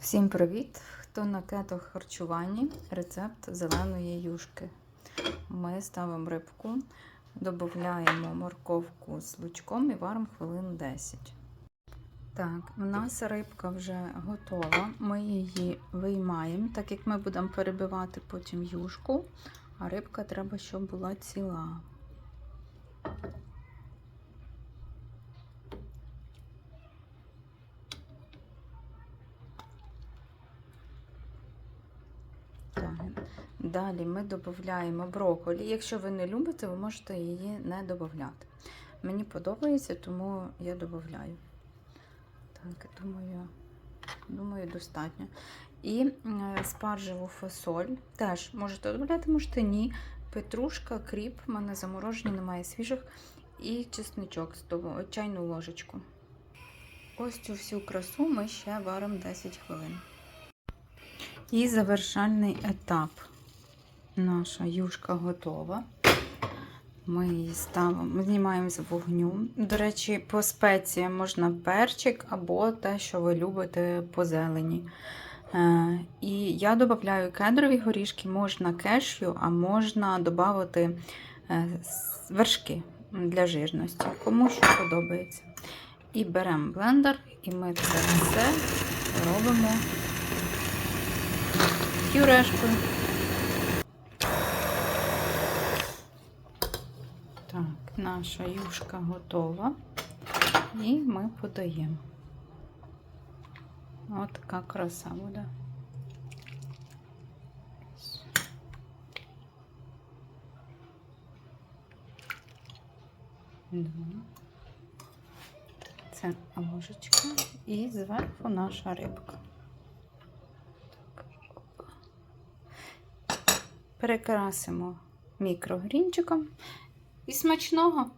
Всім привіт! Хто на кето харчуванні, рецепт зеленої юшки. Ми ставимо рибку, додаємо морковку з лучком і варимо хвилин 10. Так, у нас рибка вже готова. Ми її виймаємо, так як ми будемо перебивати потім юшку, а рибка треба, щоб була ціла. Так. Далі ми додаємо брокколі. Якщо ви не любите, ви можете її не додати. Мені подобається, тому я додаю. Так, думаю, думаю, достатньо. І е, спаржеву фасоль теж можете додати, можете ні. Петрушка, кріп, в мене заморожені, немає свіжих. І чесничок, чайну ложечку. Ось цю всю красу ми ще варимо 10 хвилин. І завершальний етап. Наша юшка готова. Ми її ставимо, знімаємо з вогню. До речі, по спеціям можна перчик або те, що ви любите по зелені. Е, і я додаю кедрові горішки, можна кешю, а можна додати е, вершки для жирності, кому що подобається. І беремо блендер, і ми це все робимо пюрешкою. Так, наша юшка готова. І ми подаємо. От така краса буде. Це ложечка і зверху наша рибка. Так, опа. Перекрасимо мікрогрінчиком і смачного!